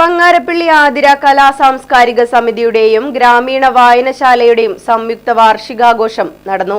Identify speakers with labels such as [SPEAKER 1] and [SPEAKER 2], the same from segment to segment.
[SPEAKER 1] പങ്ങാരപ്പള്ളി ആതിര കലാ സാംസ്കാരിക സമിതിയുടെയും ഗ്രാമീണ വായനശാലയുടെയും സംയുക്ത വാർഷികാഘോഷം നടന്നു.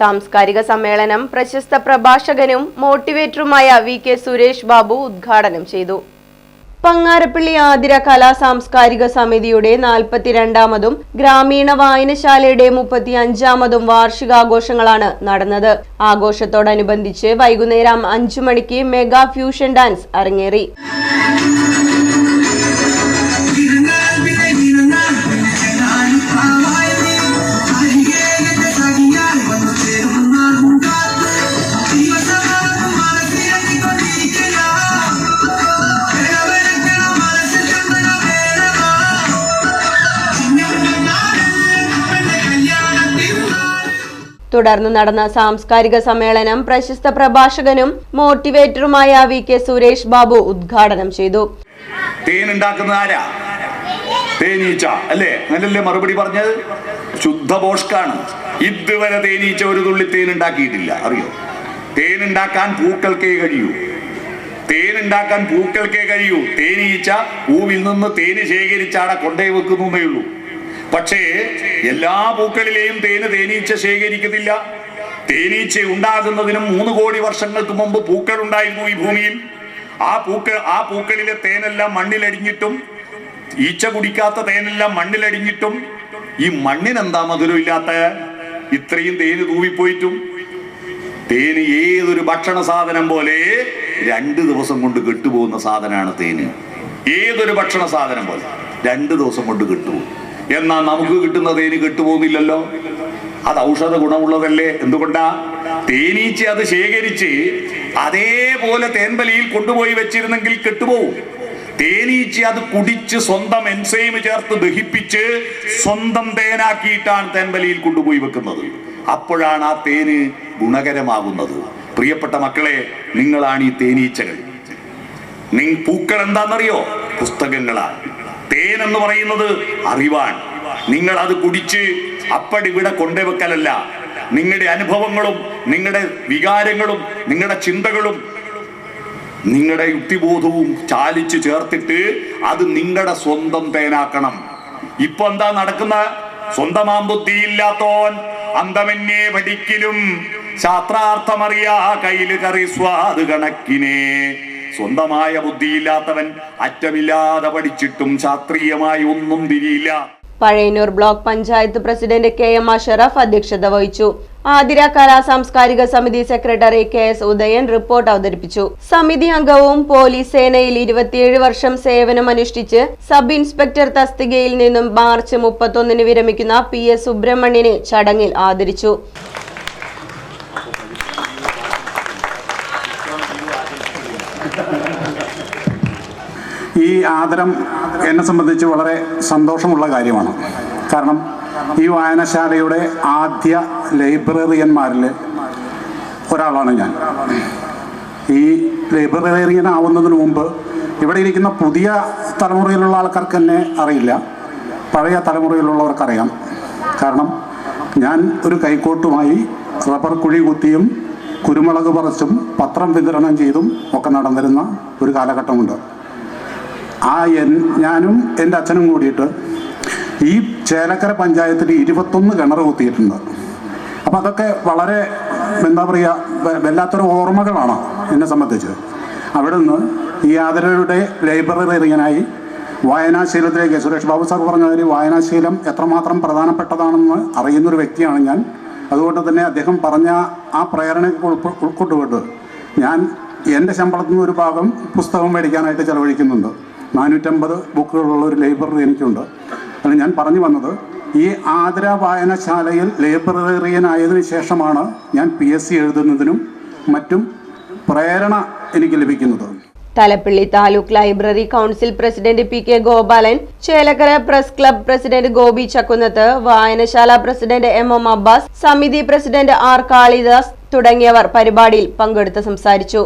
[SPEAKER 1] സാംസ്കാരിക സമ്മേളനം പ്രശസ്ത പ്രഭാഷകനും മോട്ടിവേറ്ററുമായ വി കെ സുരേഷ് ബാബു ഉദ്ഘാടനം ചെയ്തു. പങ്ങാരപ്പള്ളി ആതിര കലാ സാംസ്കാരിക സമിതിയുടെ നാൽപ്പത്തിരണ്ടാമതും ഗ്രാമീണ വായനശാലയുടെ മുപ്പത്തി അഞ്ചാമതും വാർഷികാഘോഷങ്ങളാണ് നടന്നത്. ആഘോഷത്തോടനുബന്ധിച്ച് വൈകുന്നേരം അഞ്ചു മണിക്ക് മെഗാ ഫ്യൂഷൻ ഡാൻസ് അരങ്ങേറി. തുടർന്ന് നടന്ന സാംസ്കാരിക സമ്മേളനം പ്രശസ്ത പ്രഭാഷകനും മോട്ടിവേറ്ററുമായ വി കെ സുരേഷ് ബാബു ഉദ്ഘാടനം ചെയ്തു.
[SPEAKER 2] തേൻ ഉണ്ടാക്കുന്ന ആരാ? തേനീച്ച അല്ലേ? അങ്ങനല്ലേ മറുപടി പറഞ്ഞത്? ശുദ്ധ പോഷ്കാണ്. ഇതുവരെ തേനീച്ച ഒരു തുള്ളി തേൻ ഉണ്ടാക്കിയിട്ടില്ല അറിയോ? തേൻ ഉണ്ടാക്കാൻ പൂക്കൾക്കേ കഴിയൂ. തേൻ ഉണ്ടാക്കാൻ പൂക്കൾക്കേ കഴിയൂ. തേനീച്ച പൂവിൽ നിന്ന് തേന് ശേഖരിച്ചാടെ കൊണ്ടേ വെക്കുന്നേ ഉള്ളൂ. പക്ഷേ എല്ലാ പൂക്കളിലെയും തേന് തേനീച്ച ശേഖരിക്കുന്നില്ല. തേനീച്ച ഉണ്ടാകുന്നതിനും മൂന്ന് കോടി വർഷങ്ങൾക്ക് മുമ്പ് പൂക്കൾ ഉണ്ടായിരുന്നു ഈ ഭൂമിയിൽ. ആ പൂക്കൾ ആ പൂക്കളിലെ തേനെല്ലാം മണ്ണിലടിഞ്ഞിട്ടും ഈച്ച കുടിക്കാത്ത തേനെല്ലാം മണ്ണിലടിഞ്ഞിട്ടും ഈ മണ്ണിനെന്താ മധുരമില്ലാത്ത ഇത്രയും തേന് തൂവിപ്പോയിട്ടും? തേന് ഏതൊരു ഭക്ഷണ സാധനം പോലെ രണ്ട് ദിവസം കൊണ്ട് കെട്ടുപോകുന്ന സാധനമാണ് തേന്. ഏതൊരു ഭക്ഷണ സാധനം പോലെ രണ്ട് ദിവസം കൊണ്ട് കെട്ടുപോകും. എന്നാൽ നമുക്ക് കിട്ടുന്ന തേന് കെട്ടുപോകുന്നില്ലല്ലോ? അത് ഔഷധ ഗുണമുള്ളതല്ലേ? എന്തുകൊണ്ടാ? തേനീച്ച അത് ശേഖരിച്ച് അതേപോലെ തേൻവലിയിൽ കൊണ്ടുപോയി വെച്ചിരുന്നെങ്കിൽ കെട്ടുപോകും തേനീച്ച അത് കുടിച്ച് സ്വന്തം എൻസൈം ചേർത്ത് ദഹിപ്പിച്ച് സ്വന്തം തേനാക്കിയിട്ടാണ് തേൻവലിയിൽ കൊണ്ടുപോയി വെക്കുന്നത്. അപ്പോഴാണ് ആ തേന് ഗുണകരമാകുന്നത്. പ്രിയപ്പെട്ട മക്കളെ നിങ്ങളാണ് ഈ തേനീച്ചകൾ. നിങ്ങൾ പൂക്കൾ എന്താണെന്നറിയോ? പുസ്തകങ്ങളാണ് തേൻ എന്ന് പറയുന്നത് അറിവാൻ. നിങ്ങൾ അത് കുടിച്ച് അപ്പടിവിടെ കൊണ്ടുവെക്കലല്ല നിങ്ങളുടെ അനുഭവങ്ങളും നിങ്ങളുടെ വികാരങ്ങളും നിങ്ങളുടെ ചിന്തകളും നിങ്ങളുടെ യുക്തിബോധവും ചാലിച്ച് ചേർത്തിട്ട് അത് നിങ്ങളുടെ സ്വന്തം തേനാക്കണം. ഇപ്പൊ എന്താ നടക്കുന്ന? സ്വന്തമാം ബുദ്ധിയില്ലാത്തോൻ അന്തമന്യേ പഠിക്കലും ശാസ്ത്രാർത്ഥമറിയാ കയ്യിൽ കറി സ്വാദ് കണക്കിനെ. സ്വന്തമായ ബുദ്ധിയില്ലാത്തവൻ അറ്റമില്ലാതെ പഠിച്ചിട്ടും ശാസ്ത്രീയമായി ഒന്നും തിരിയില്ല.
[SPEAKER 1] Pazhayannur block panchayat president K M Ashraf അധ്യക്ഷത വഹിച്ചു. ആതിര കലാ സാംസ്കാരിക സമിതി secretary K S Udayan report അവതരിപ്പിച്ചു. സമിതി അംഗവും പോലീസ് സേനയിൽ ഇരുപത്തിയേഴ് വർഷം സേവനം അനുഷ്ഠിച്ച് സബ് ഇൻസ്പെക്ടർ തസ്തികയിൽ നിന്നും മാർച്ച് മുപ്പത്തൊന്നിന് വിരമിക്കുന്ന പി എസ് സുബ്രഹ്മണ്യനെ ചടങ്ങിൽ ആദരിച്ചു.
[SPEAKER 3] ഈ ആദരം എന്നെ സംബന്ധിച്ച് വളരെ സന്തോഷമുള്ള കാര്യമാണ്. കാരണം ഈ വായനശാലയുടെ ആദ്യ ലൈബ്രറിയന്മാരിൽ ഒരാളാണ് ഞാൻ. ഈ ലൈബ്രറിയൻ ആവുന്നതിന് മുമ്പ് ഇവിടെ ഇരിക്കുന്ന പുതിയ തലമുറയിലുള്ള ആൾക്കാർക്ക് തന്നെ അറിയില്ല. പഴയ തലമുറയിലുള്ളവർക്കറിയാം. കാരണം ഞാൻ ഒരു കൈക്കോട്ടുമായി റബ്ബർ കുഴി കുത്തിയും കുരുമുളക് പറിച്ചും പത്രം വിതരണം ചെയ്തും ഒക്കെ നടന്നിരുന്ന ഒരു കാലഘട്ടമുണ്ട്. ആ എൻ ഞാനും എന്റെ അച്ഛനും കൂടിയിട്ട് ഈ ചേലക്കര പഞ്ചായത്തിൽ ഇരുപത്തൊന്ന് കിണർ കുത്തിയിട്ടുണ്ട്. അപ്പം അതൊക്കെ വളരെ എന്താ പറയുക വല്ലാത്തൊരു ഓർമ്മകളാണ് എന്നെ സംബന്ധിച്ച്. അവിടെ നിന്ന് ഈ ആദരയുടെ ലൈബ്രറിയനായി വായനാശീലത്തിലേക്ക് സുരേഷ് ബാബു സാർ പറഞ്ഞ കാര്യം വായനാശീലം എത്രമാത്രം പ്രധാനപ്പെട്ടതാണെന്ന് അറിയുന്നൊരു വ്യക്തിയാണ് ഞാൻ. അതുകൊണ്ട് തന്നെ അദ്ദേഹം പറഞ്ഞ ആ പ്രേരണയ്ക്ക് ഉൾക്കൊണ്ടുകൊണ്ട് ഞാൻ എന്റെ ശമ്പളത്തിൽ നിന്ന് ഒരു ഭാഗം പുസ്തകം മേടിക്കാനായിട്ട് ചെലവഴിക്കുന്നുണ്ട്. നാനൂറ്റമ്പത് ബുക്കുകളുള്ള ഒരു ലൈബ്രറി എനിക്കുണ്ട്. അത് ഞാൻ പറഞ്ഞു വന്നത് ഈ ആതിര വായനശാലയിൽ ലൈബ്രറിയനായതിനു ശേഷമാണ് ഞാൻ പി എസ് സി എഴുതുന്നതിനും മറ്റും പ്രേരണ എനിക്ക് ലഭിക്കുന്നത്.
[SPEAKER 1] Thalappilly taluk library council president P K Gopalan Chelakkara press club president Gopi Chakkunnath വായനശാല പ്രസിഡന്റ് എം എം അബ്ബാസ് സമിതി പ്രസിഡന്റ് ആർ കാളിദാസ് തുടങ്ങിയവർ പരിപാടിയിൽ പങ്കെടുത്ത് സംസാരിച്ചു.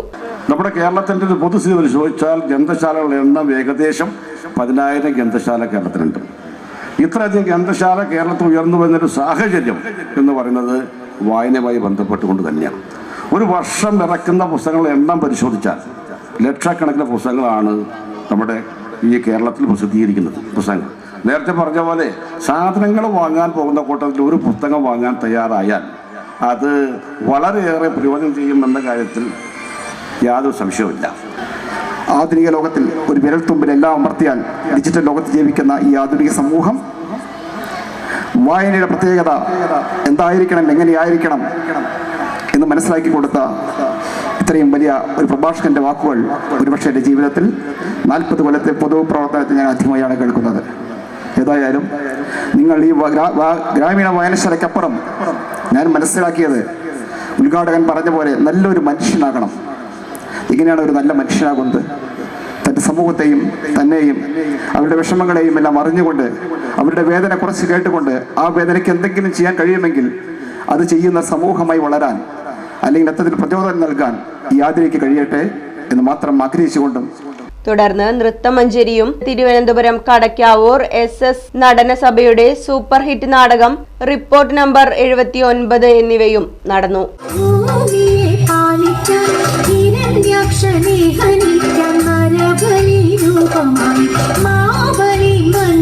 [SPEAKER 4] നമ്മുടെ കേരളത്തിന്റെ ഒരു പൊതുസ്ഥിതി പരിശോധിച്ചാൽ ഗ്രന്ഥശാലകളുടെ എണ്ണം ഏകദേശം പതിനായിരം ഗ്രന്ഥശാല കേരളത്തിലുണ്ട്. ഇത്രയധികം ഗ്രന്ഥശാല കേരളത്തിൽ ഉയർന്നു വരുന്നൊരു സാഹചര്യം എന്ന് പറയുന്നത് വായനയുമായി ബന്ധപ്പെട്ടുകൊണ്ട് തന്നെയാണ്. ഒരു വർഷം ഇറക്കുന്ന പുസ്തകങ്ങളുടെ എണ്ണം പരിശോധിച്ചാൽ ലക്ഷക്കണക്കിന് പുസ്തകങ്ങളാണ് നമ്മുടെ ഈ കേരളത്തിൽ പ്രസിദ്ധീകരിക്കുന്നത് പുസ്തകങ്ങൾ. നേരത്തെ പറഞ്ഞ പോലെ സാധനങ്ങൾ വാങ്ങാൻ പോകുന്ന കൂട്ടത്തിൽ ഒരു പുസ്തകം വാങ്ങാൻ തയ്യാറായാൽ അത് വളരെയേറെ പ്രയോജനം ചെയ്യുമെന്ന കാര്യത്തിൽ യാതൊരു സംശയവുമില്ല.
[SPEAKER 5] ആധുനിക ലോകത്തിൽ ഒരു വിരൽത്തുമ്പിൽ എല്ലാം അമർത്തിയാൽ ഡിജിറ്റൽ ലോകത്ത് ജീവിക്കുന്ന ഈ ആധുനിക സമൂഹം വായനയുടെ പ്രത്യേകത എന്തായിരിക്കണം എങ്ങനെയായിരിക്കണം എന്ന് മനസ്സിലാക്കി കൊടുത്ത ഇത്രയും വലിയ ഒരു പ്രഭാഷകന്റെ വാക്കുകൾ ഒരുപക്ഷെ എന്റെ ജീവിതത്തിൽ നാൽപ്പത് കൊല്ലത്തെ പൊതുപ്രവർത്തനത്തിൽ ഞാൻ ആദ്യമായാണ് കേൾക്കുന്നത്. ഏതായാലും നിങ്ങൾ ഈ ഗ്രാമീണ വായനശാലയ്ക്കപ്പുറം ഞാൻ മനസ്സിലാക്കിയത് ഉദ്ഘാടകൻ പറഞ്ഞ പോലെ നല്ലൊരു മനുഷ്യനാകണം. എങ്ങനെയാണ് ഒരു നല്ല മനുഷ്യനാകുന്നത്. തന്റെ സമൂഹത്തെയും തന്നെയും അവരുടെ വിഷമങ്ങളെയും എല്ലാം അറിഞ്ഞുകൊണ്ട് അവരുടെ വേദന കുറച്ച് കേട്ടുകൊണ്ട് ആ വേദനയ്ക്ക് എന്തെങ്കിലും ചെയ്യാൻ കഴിയുമെങ്കിൽ അത് ചെയ്യുന്ന സമൂഹമായി വളരാൻ അല്ലെങ്കിൽ അത്തരത്തിൽ പ്രചോദനം നൽകാൻ ഈ ആതിരയ്ക്ക് കഴിയട്ടെ എന്ന് മാത്രം ആഗ്രഹിച്ചുകൊണ്ടും.
[SPEAKER 1] തുടർന്ന് നൃത്തമഞ്ജരിയും തിരുവനന്തപുരം കടക്കാവൂർ എസ് എസ് നടനസഭയുടെ സൂപ്പർ ഹിറ്റ് നാടകം റിപ്പോർട്ട് നമ്പർ എഴുപത്തി ഒൻപത് എന്നിവയും നടന്നു.
[SPEAKER 6] ഹിരണ്യാക്ഷനെ ഹനിക്കാൻ നരബലി രൂപമായി മാബലി മന്നനോട്